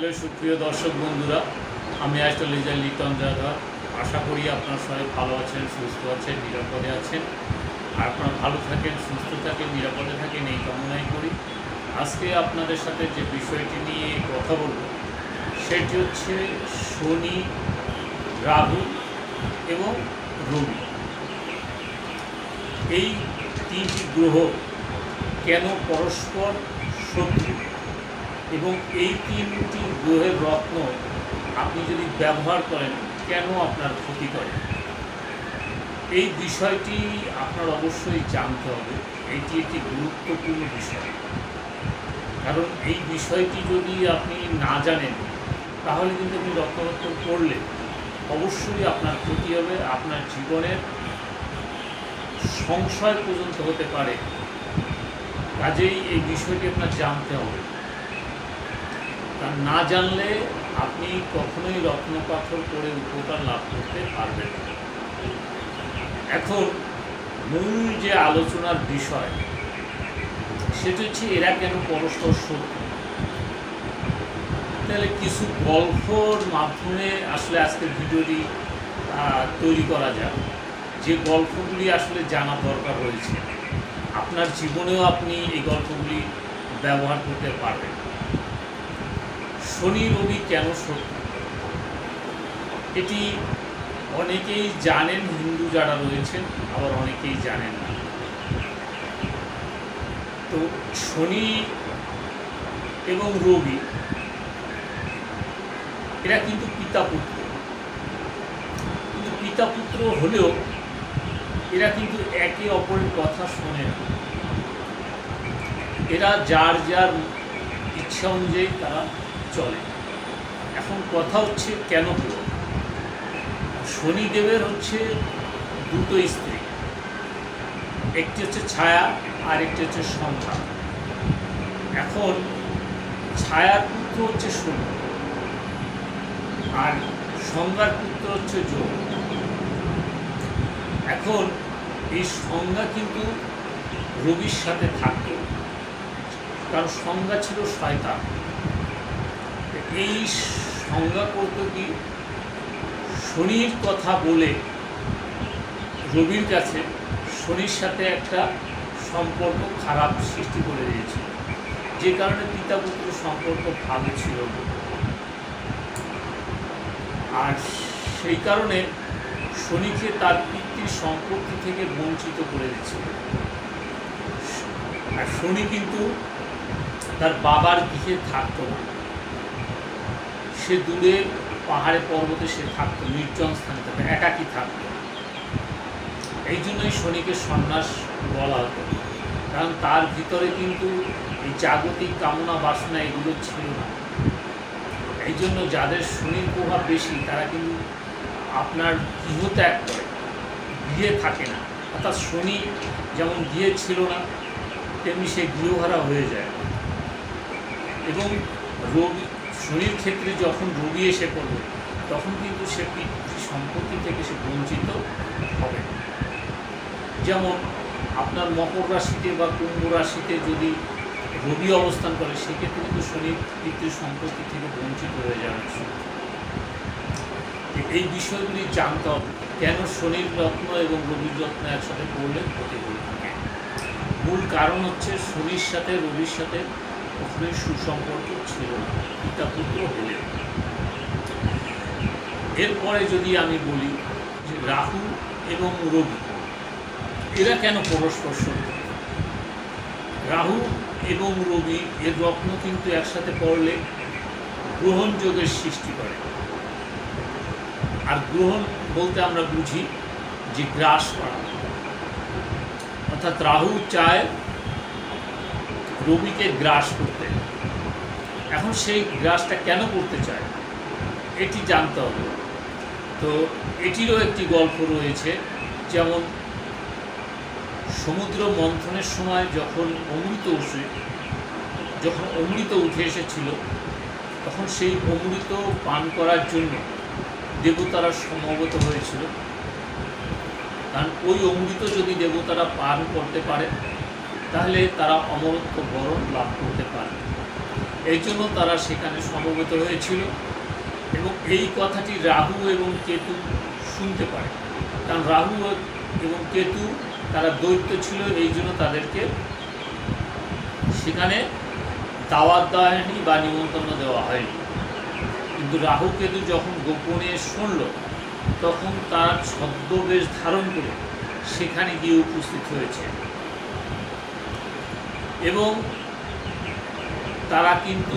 Hello, সুপ্রিয় দর্শক বন্ধুরা, আমি অ্যাস্ট্রোলজার লিটন যাদব আশা করি আপনার সবাই ভালো আছেন, সুস্থ আছেন, নিরাপদে আছেন। আর আপনারা ভালো থাকেন, সুস্থ থাকেন, নিরাপদে থাকেন, এই কামনাই করি। আজকে আপনাদের সাথে যে বিষয়টি নিয়ে কথা বলব, সেটি হচ্ছে শনি, রাহু এবং রবি। এই তিনটি গ্রহ কেন পরস্পর শত্রু? এবং এই তিনটি গ্রহের রত্ন আপনি যদি ব্যবহার করেন, কেন আপনার ক্ষতি করে? এই বিষয়টি আপনার অবশ্যই জানতে হবে। এটি একটি গুরুত্বপূর্ণ বিষয়। কারণ এই বিষয়টি যদি আপনি না জানেন, তাহলে কিন্তু আপনি রক্তরক্ত করলে অবশ্যই আপনার ক্ষতি হবে, আপনার জীবনের সংশয় পর্যন্ত হতে পারে। কাজেই এই বিষয়টি আপনার জানতে হবে। তা না জানলে আপনি কখনোই রত্নপাথর করে উপকার লাভ করতে পারবেন এখন মূল যে আলোচনার বিষয়, সেটা হচ্ছে এরা কেন পরস্পর শত্রু তাহলে কিছু গল্পর মাধ্যমে আসলে আজকের ভিডিওটি তৈরি করা যাক। যে গল্পগুলি আসলে জানা দরকার রয়েছে, আপনার জীবনেও আপনি এই গল্পগুলি ব্যবহার করতে পারবেন। শনি রবি কেন সত্য এটি অনেকেই জানেন, হিন্দু যারা রয়েছেন, আবার অনেকেই জানেন না। তো শনি এবং রবি, এরা কিন্তু পিতা পুত্র। কিন্তু পিতা পুত্র হলেও এরা কিন্তু একে অপরের কথা শোনে না। এরা যার যার ইচ্ছা অনুযায়ী তারা চলে। এখন কথা হচ্ছে, কেন হলো শনিদেবের হচ্ছে দুটো স্ত্রী। একটি হচ্ছে ছায়া আর একটি হচ্ছে সংখ্যা এখন ছায়ার পুত্র হচ্ছে শনি আর সংজ্ঞার পুত্র হচ্ছে যোগ। এখন এই সংজ্ঞা কিন্তু রবির সাথে থাকতো কারণ সংজ্ঞা ছিল শয়তান। এই সংজ্ঞা করতো কি? শনির কথা বলে রবির কাছে শনির সাথে একটা সম্পর্ক খারাপ সৃষ্টি করে দিয়েছিল। যে কারণে পিতা পুত্র সম্পর্ক ভালো ছিল আর সেই কারণে শনিকে তার পিতৃ সম্পত্তি থেকে বঞ্চিত করে দিচ্ছিল আর শনি কিন্তু তার বাবার গৃহে থাকতো না। সে দূরে পাহাড়ে পর্বতে সে থাকতো, নির্জন স্থানে থাকতো, একাকি থাকতো। এই জন্যই শনিকে সন্ন্যাস বলা হতো। কারণ তার ভিতরে কিন্তু এই জাগতিক কামনা বাসনা এগুলো ছিল না। এই জন্য যাদের শনির প্রভাব বেশি, তারা কিন্তু আপনার গৃহ ত্যাগ করে। গৃহে থাকে না। অর্থাৎ শনি যেমন গৃহে ছিল না, তেমনি সে গৃহহারা হয়ে যায়। এবং রবি শনির ক্ষেত্রে যখন রবি এসে পড়বে, তখন কিন্তু সে সম্পত্তি থেকে সে বঞ্চিত হবে যেমন আপনার মকর রাশিতে বা কুম্ভ রাশিতে যদি রবি অবস্থান করে, সেক্ষেত্রে কিন্তু শনি পিতৃ সম্পত্তি থেকে বঞ্চিত হয়ে যাবে এই বিষয়গুলি জানতে হবে, কেন শনির রত্ন এবং রবির রত্ন একসাথে পড়লে ক্ষতি হয়ে থাকে। মূল কারণ হচ্ছে শনির সাথে রবির সাথে কখনোই সুসম্পর্ক ছিল না। পুত্র হলে। এরপরে যদি আমি বলি যে রাহু এবং রবি, এরা কেন পরস্পর শত্রু? রাহু এবং রবি এর রত্ন কিন্তু একসাথে পড়লে গ্রহণযোগের সৃষ্টি করে। আর গ্রহণ বলতে আমরা বুঝি যে গ্রাস করা। অর্থাৎ রাহু চায় রবিকে গ্রাস করতে। এখন সেই গ্রাসটা কেন করতে চায়, এটি জানতে হবে। তো এটিরও একটি গল্প রয়েছে, যেমন সমুদ্র মন্থনের সময় যখন অমৃত উঠে, যখন অমৃত উঠে এসেছিল, তখন সেই অমৃত পান করার জন্য দেবতারা সমবেত হয়েছিল। কারণ ওই অমৃত যদি দেবতারা পান করতে পারে, তাহলে তারা অমরত্ব বরণ লাভ করতে পারে এই জন্য তারা সেখানে সমবেত হয়েছিল এবং এই কথাটি রাহু এবং কেতু শুনতে পারে। কারণ রাহু এবং কেতু তারা দৈত্য ছিল, এই জন্য তাদেরকে সেখানে দাওয়াত দেওয়া হয়নি বা নিমন্ত্রণ দেওয়া হয়নি। কিন্তু রাহু কেতু যখন গোপনে শুনল, তখন তার ছদ্মবেশ ধারণ করে সেখানে গিয়ে উপস্থিত হয়েছে। এবং তারা কিন্তু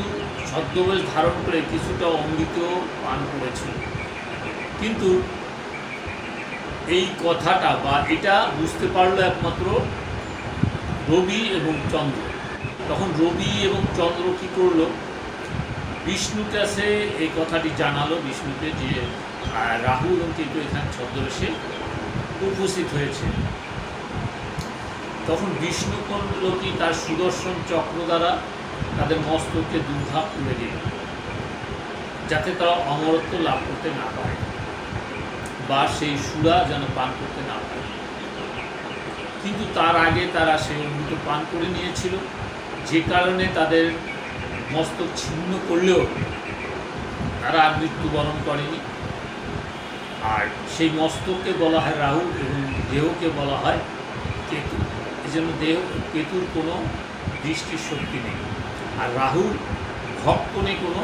ছদ্মবেশ ধারণ করে কিছুটা অমৃত পান করেছিল। কিন্তু এই কথাটা বা এটা বুঝতে পারল একমাত্র রবি এবং চন্দ্র। তখন রবি এবং চন্দ্র কী করল? বিষ্ণুর কাছে এই কথাটি জানালো, বিষ্ণুকে যে রাহু এবং কেতু এখানে ছদ্মবেশে উপস্থিত হয়েছে। তখন বিষ্ণু কি তার সুদর্শন চক্র দ্বারা তাদের মস্তককে দুর্ভাগ তুলে দিল, যাতে তারা অমরত্ব লাভ করতে না পারে বা সেই সুরা যেন পান করতে না পারে। কিন্তু তার আগে তারা সেই অমৃত পান করে নিয়েছিল, যে কারণে তাদের মস্তক ছিন্ন করলেও তারা আর মৃত্যুবরণ করেনি। আর সেই মস্তককে বলা হয় রাহু এবং দেহকে বলা হয় কেতু। এই জন্য দেহ কেতুর কোনো দৃষ্টির শক্তি নেই। আর রাহুর ভক্ষণে কোনো,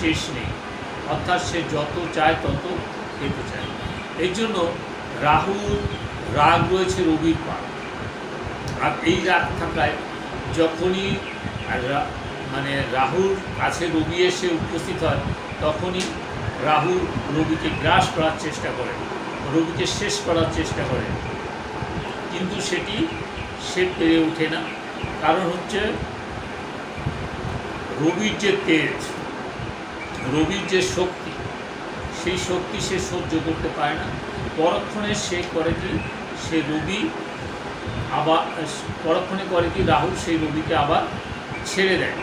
শেষ নেই। অর্থাৎ সে যত চায় তত খেতে চায়। এই জন্য রাহুর রাগ রয়েছে রবির পার আর এই রাগ থাকায় যখনই মানে রাহুর কাছে রবি এসে উপস্থিত হয়, তখনই রাহু রবিকে গ্রাস করার চেষ্টা করে রবিকে শেষ করার চেষ্টা করে। কিন্তু সেটি সে পেরে ওঠে না। কারণ হচ্ছে রবির যে তেজ, রবির যে শক্তি, সেই শক্তি সে সহ্য করতে পারে না। পরক্ষণে সে করে কি, সে রবি আবার, পরক্ষণে করে কি রাহু, সেই রবিকে আবার ছেড়ে দেয়।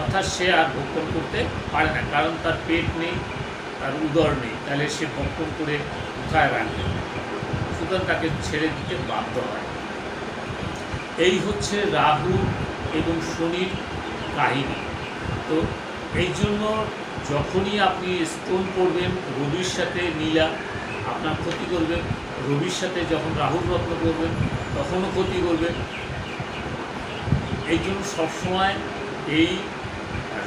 অর্থাৎ সে আর ভক্ষণ করতে পারে না, কারণ তার পেট নেই, তার উদর নেই, তাহলে সে ভক্ষণ করে কোথায় রাখবে সুতরাং তাকে ছেড়ে দিতে বাধ্য হয়। এই হচ্ছে রাহু এবং শনির কাহিনী। তো এই জন্য যখনই আপনি স্টোন করবেন রবির সাথে নীলা আপনার ক্ষতি করবেন রবির সাথে যখন রাহুল রত্ন করবেন তখনও ক্ষতি করবেন এই জন্য সবসময় এই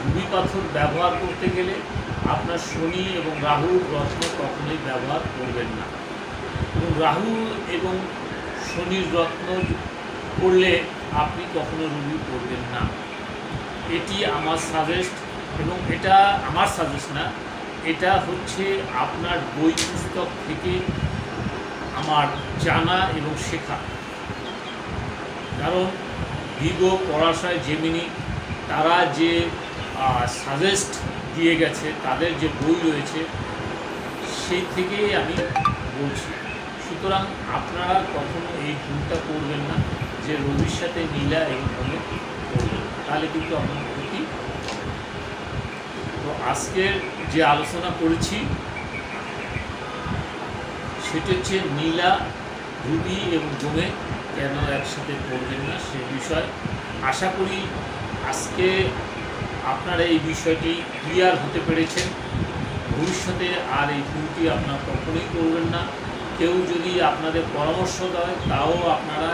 রুবি পাথর ব্যবহার করতে গেলে আপনার শনি এবং রাহুর রত্ন কখনোই ব্যবহার করবেন না। এবং রাহু এবং শনির রত্ন করলে আপনি কখনো রুবি করবেন না। এটি আমার সাজেস্ট এবং এটা আমার সাজেস্ট না, এটা হচ্ছে আপনার বই পুস্তক থেকে আমার জানা এবং শেখা। কারণ ভিগো পড়াশায় জেমিনি, তারা যে সাজেস্ট দিয়ে গেছে, তাদের যে বই রয়েছে, সেই থেকেই আমি বলছি। সুতরাং আপনারা কখনো এই ভুলটা করবেন না যে রবির সাথে নীলা এইভাবে করবেন। তাহলে কিন্তু আপনার ক্ষতি তো আজকের যে আলোচনা করেছি, সেটা হচ্ছে নীলা, রুবি এবং জমে কেন একসাথে করবেন না সে বিষয়। আশা করি আজকে আপনারা এই বিষয়টি ক্লিয়ার হতে পেরেছেন। ভবিষ্যতে আর এই ভুলটি আপনারা কখনোই করবেন না। কেউ যদি আপনাদের পরামর্শ দেয়, তাও আপনারা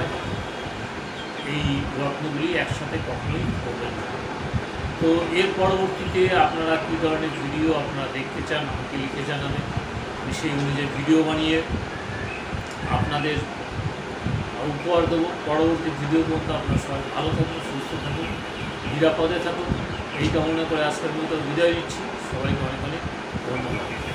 এই রত্নগুলি একসাথে কখনোই করবেন না। তো এর পরবর্তীতে আপনারা কী ধরনের ভিডিও আপনারা দেখতে চান, আমাকে লিখে জানাবেন। আমি সেই অনুযায়ী ভিডিও বানিয়ে আপনাদের উপহার দেবো। পরবর্তী ভিডিও মধ্যে আপনারা সবাই ভালো থাকুন, সুস্থ থাকুন, নিরাপদে থাকুন। এই কামনা করে আজকের মতো বিদায় নিচ্ছি। সবাইকে অনেক অনেক ধন্যবাদ।